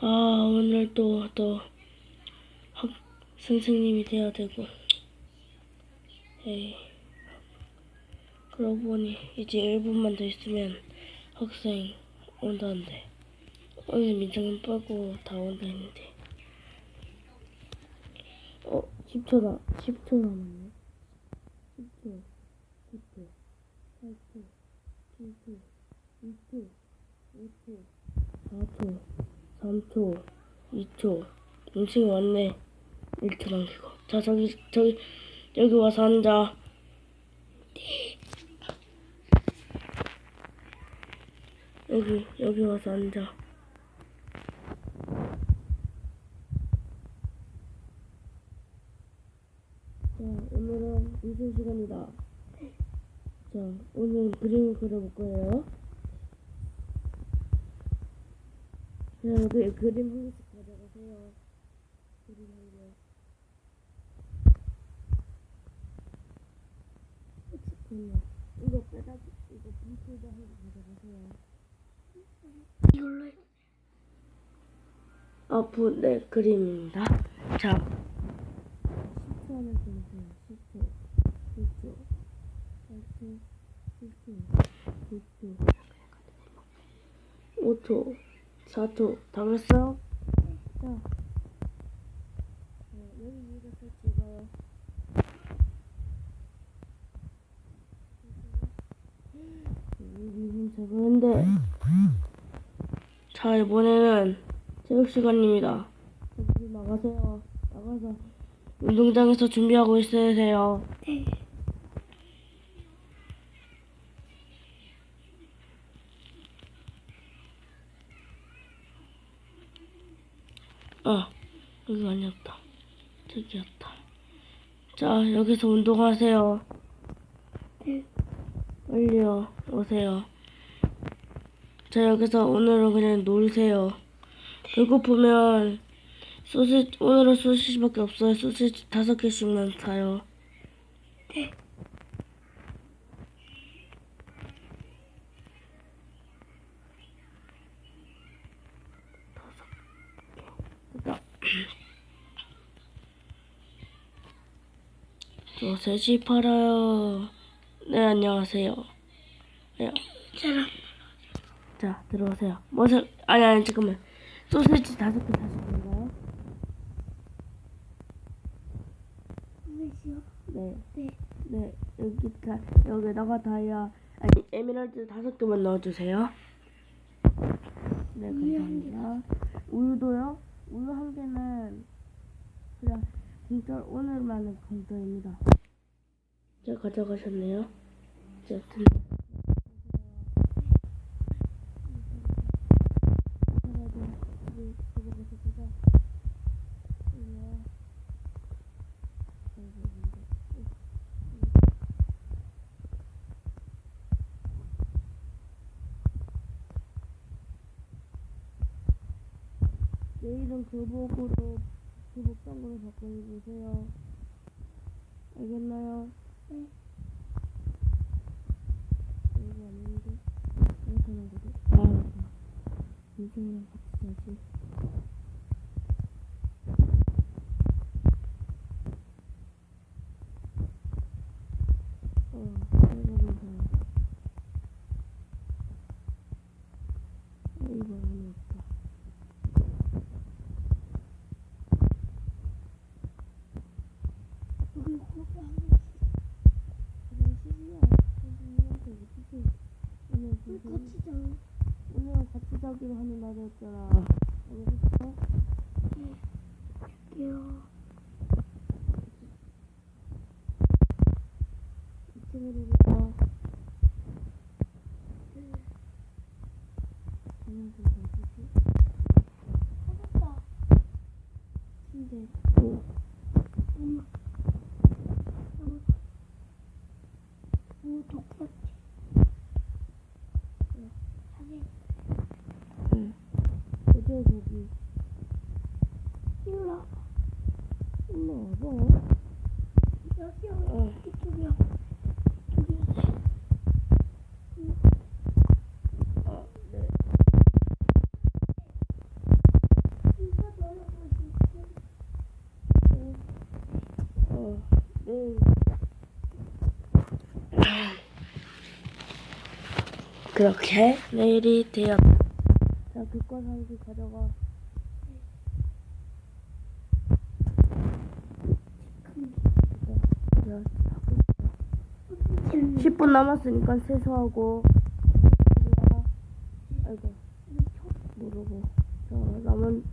아, 오늘 또, 또, 학, 선생님이 돼야 되고. 에이. 그러고 보니, 이제 1분만 더 있으면 학생 온다는데. 오늘 민정은 빼고 다 온다 했는데. 어, 10초 나, 10초 남았네. 10초, 9초, 8초, 7초, 6초, 5초, 4초, 3초, 2초. 음식이 왔네. 1초 남기고. 자, 저기, 저기, 여기 와서 앉아. 여기, 여기 와서 앉아. 자, 오늘은 미술 시간이다. 자, 오늘 그림을 그려볼 거예요. 자, 여기 그림 한 개씩 가져가세요. 그림 한 개. 잠깐만. 이거 빼다, 이거 빈티도 한개 가져가세요. 이걸로 해. 아, 부, 네, 그림입니다. 자. 10초 안에 그리세요. 10초, 9초, 8초, 7초, 6초, 5초, 4초. 다 그랬어요? 자. 어, 여기 위에서 찍어요. 여기 적은데. 자, 이번에는 체육 시간입니다. 나가세요. 나가서 운동장에서 준비하고 있으세요. 네. 저기였다. 자, 여기서 운동하세요. 네. 빨리요. 오세요. 자, 여기서 오늘은 그냥 놀세요. 배고프면 소시지, 오늘은 소시지밖에 없어요. 소시지 다섯 개씩만 사요. 저 셋이 팔아요. 네, 안녕하세요. 네. 자, 들어오세요. 뭐서, 아니, 아니, 잠깐만. 소시지 다섯 개 건가요? 선생님이요? 네. 네. 네, 여기 다, 여기다가 다이아, 아니, 에메랄드 다섯 개만 넣어주세요. 네, 감사합니다. 우유도요? 우유 한 개는 그냥 공짜, 오늘만은 공짜입니다. 제가 가져가셨네요. 자, 든 내일은 교복으로 교복 정으로 바꿔 입으세요. 알겠나요? 네. 여기 아닌데 이렇게 하는 거지? 아 맞아. 민생이랑 같이 자지. 어, 이거는 어, 이거 아니었다. 여기 고기 한 개씩. 그냥 시시야. 선생님한테 어떻게 오늘 우리 선생님 같이 자. 오늘 자기로 하는 날이었잖아. 알겠어? 네. 할게요. 먹어. 여기 어. 이쪽이야. 그렇게 내일이 되었다. 자, 교과 상기 가져가. 10분 남았으니까 세수하고. 아이고, 모르고. 자, 남은.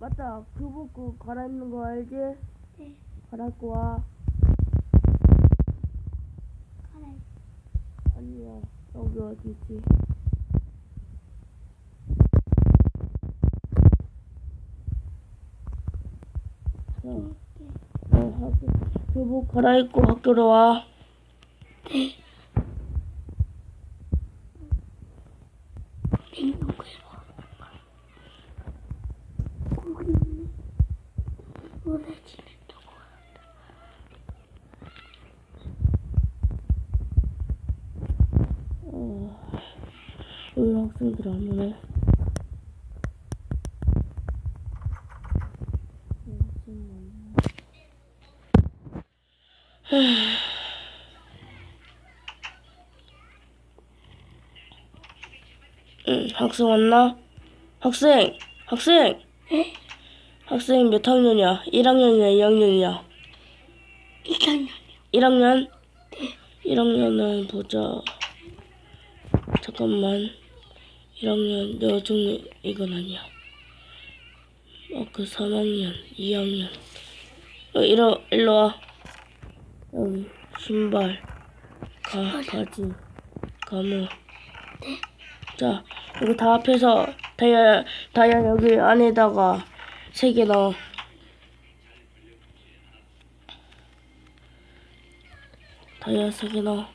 맞다, 교복 그 갈아입는 거 알지? 네. 갈아입고 와. 가라. 아니야, 여기 어디지? 자, 어, 학교, 교복 갈아입고 학교로 와. 거 어, 오늘 학생들 안 오네. 응, 학생 왔나? 학생! 학생! 네? 학생 몇 학년이야? 1학년이야, 2학년이야? 1학년. 1학년? 1학년은 보자. 잠깐만. 1학년 여중 이건 아니야. 어, 그 3학년, 2학년. 어, 이러, 일로 와. 여기, 신발, 가, 바지, 가무. 자, 이거 다 합해서 다이아, 다이아 여기 안에다가 세 개 넣어. 다이아 세 개 넣어.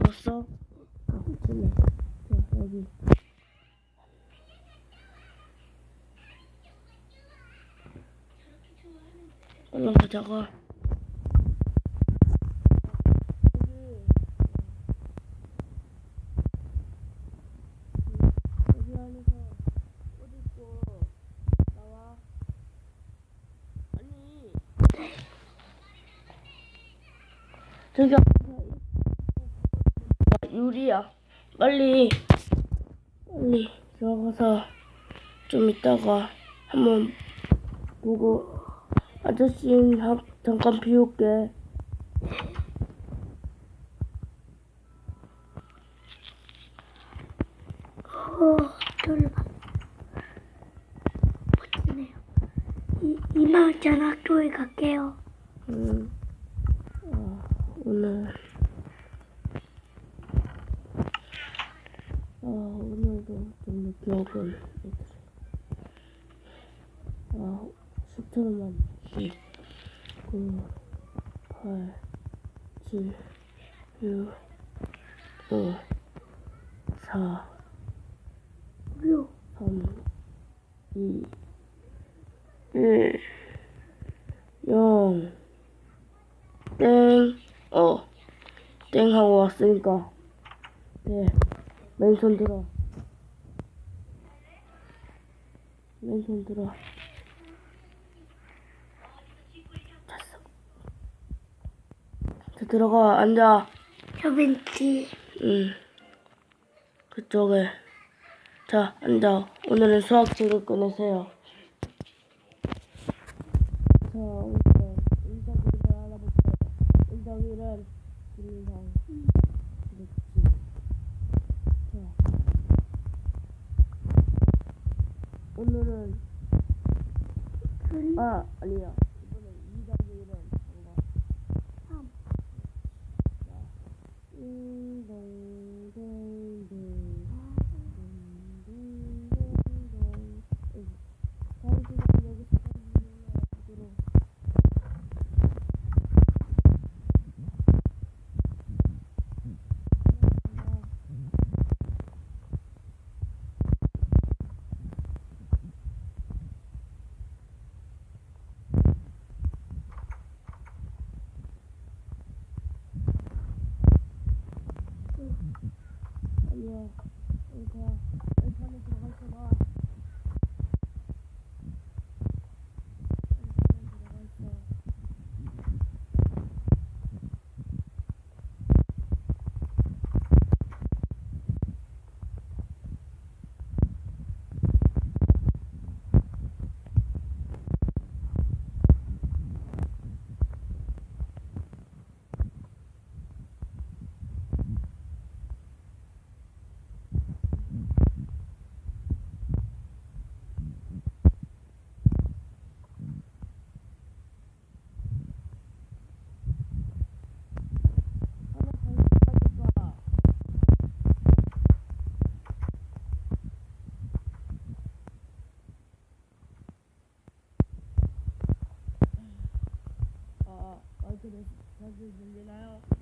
넣었어? 어, 됐네. 자, 여기. 아니. 저기 유리야. 빨리 빨리 들어가서 좀 이따가 한번 보고 아저씨 학 잠깐 비울게. 오, 졸라. 멋지네요. 이, 이만 전 학교에 갈게요. 음, 아, 오늘 아 오늘도 좀 애들이. 아 10초만 10 9 8 7 6 5 4 뭐요? 3 2 1 0 땡, 어, 땡 하고 왔으니까, 네, 맨손 들어. 맨손 들어. 자, 들어가, 앉아. 저 벤치. 응. 그쪽에. 자, 앉아. 오늘은 수학책을 꺼내세요. 자, 오늘은 인자기를 알아볼게요. 그렇지. 자. 오늘은, 아, 아니야. Mm-hmm. 아니야. 여기가 여기 dude.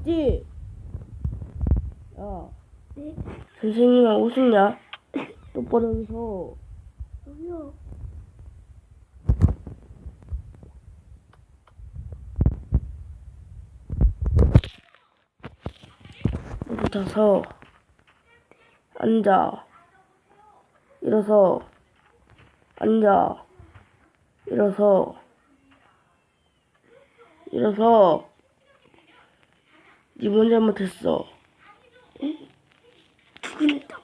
있지? 야, 네, 선생님은 웃었냐? 똑바로 서. 여기요. 여기 다 서. 앉아. 일어서. 앉아. 일어서. 일어서. 니뭔 잘못했어. 죽는다.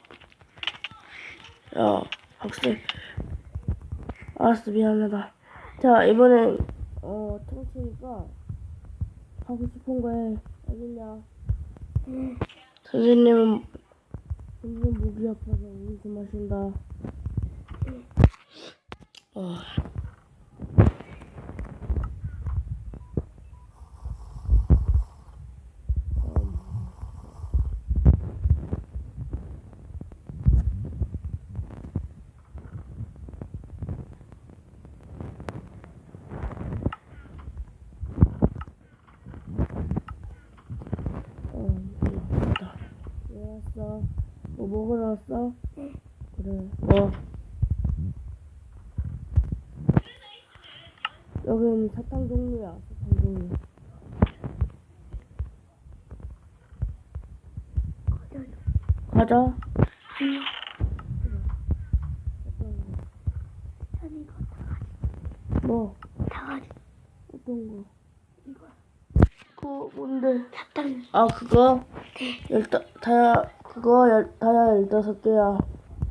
야, 학생. 알았어, 미안하다. 자, 이번엔, 어, 청취니까, 하고 싶은 거 해. 알겠냐? 네, 선생님은, 점점 목이 아파서 우유 마신다. 어. 어, 맞다. 왜 왔어? 뭐 먹으러 왔어? 네. 그래. 뭐? 여기는 사탕 종류야. 사탕 종류. 과자? 다 가지. 뭐? 다 가지. 어떤 거? 이거 그거 뭔데? 사탕. 아 그거? 네. 열다 다야 그거 열 다야 열다섯 개야.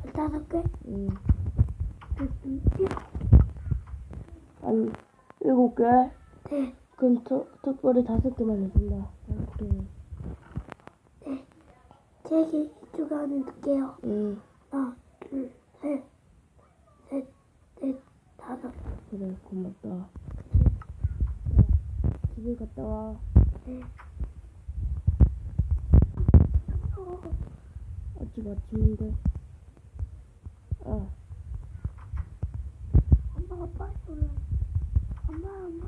열다섯 개. 응. 음, 한 일곱 개? 네, 그럼 특 특별히 다섯 개만 해준다. 다섯 개. 네. 제게 이쪽 안에 넣을게요. 응. 하나, 둘, 셋, 셋, 넷, 다섯. 그래 고맙다. 자, 집에 갔다 와. 네. 어, 아직 아침인데. 아. 빨리 올라. 엄마, 엄마.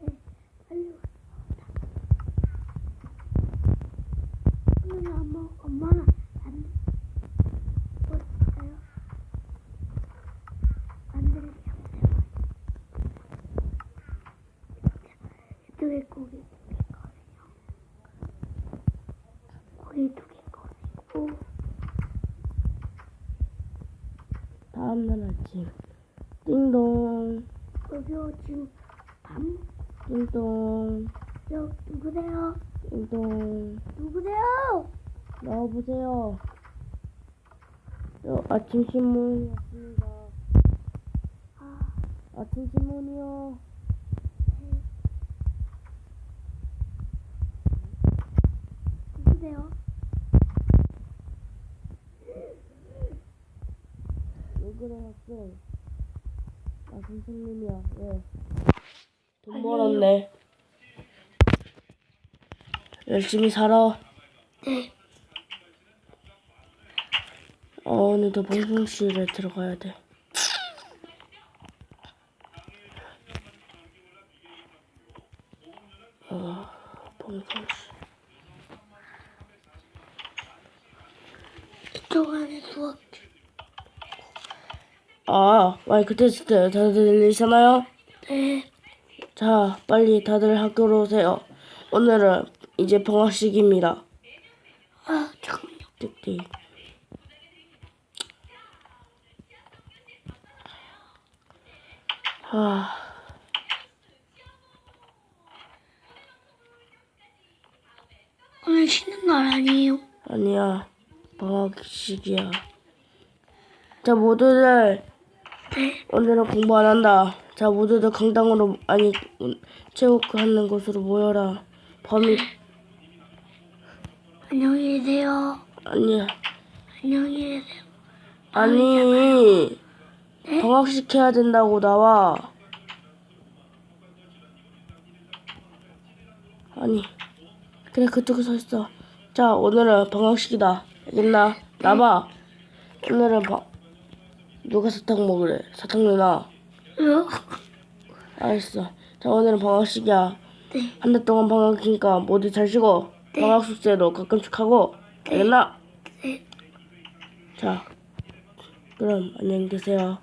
네, 빨리 올라. 엄마는 엄마, 엄마는 안, 뭐 있어요? 안 들을게요. 이쪽에 고기 두 개 거든요. 고기 두 개 거고, 다음날 아침. 띵동. 여기요, 지금 밤, 띵동. 여, 누구세요? 띵동. 누구세요? 나와보세요. 저 아침 신문이 왔습니다. 아, 아침 신문이요. 네. 누구세요? 왜 그래 학생? 나 선생님이야. 왜? 돈. 벌었네. 열심히 살아. 네. 어, 오늘도 방송실에 들어가야 돼. 어, 방송실. 이쪽 안에 수업. 아, 마이크 테스트 다들 들리시나요? 자, 빨리 다들 학교로 오세요. 오늘은 이제 방학식입니다. 아, 잠깐만, 띠띠. 아. 오늘 쉬는 날 아니에요? 아니야. 방학식이야. 자, 모두들. 네. 오늘은 공부 안 한다. 자, 모두들 강당으로 아니 체육하는 곳으로 모여라. 범이 안녕히 계세요. 아니야. 안녕히 계세요. 아니 방학식 해야 된다고 나와. 아니 그래 그쪽에 서 있어. 자 오늘은 방학식이다. 알겠나? 나봐. 오늘은 방 누가 사탕 먹으래? 사탕 내놔. 왜요? 알았어. 자 오늘은 방학식이야. 네. 한 달 동안 방학이니까 모두 잘 쉬고 방학 숙제도 가끔씩 하고 알겠나? 네. 자 그럼 안녕히 계세요.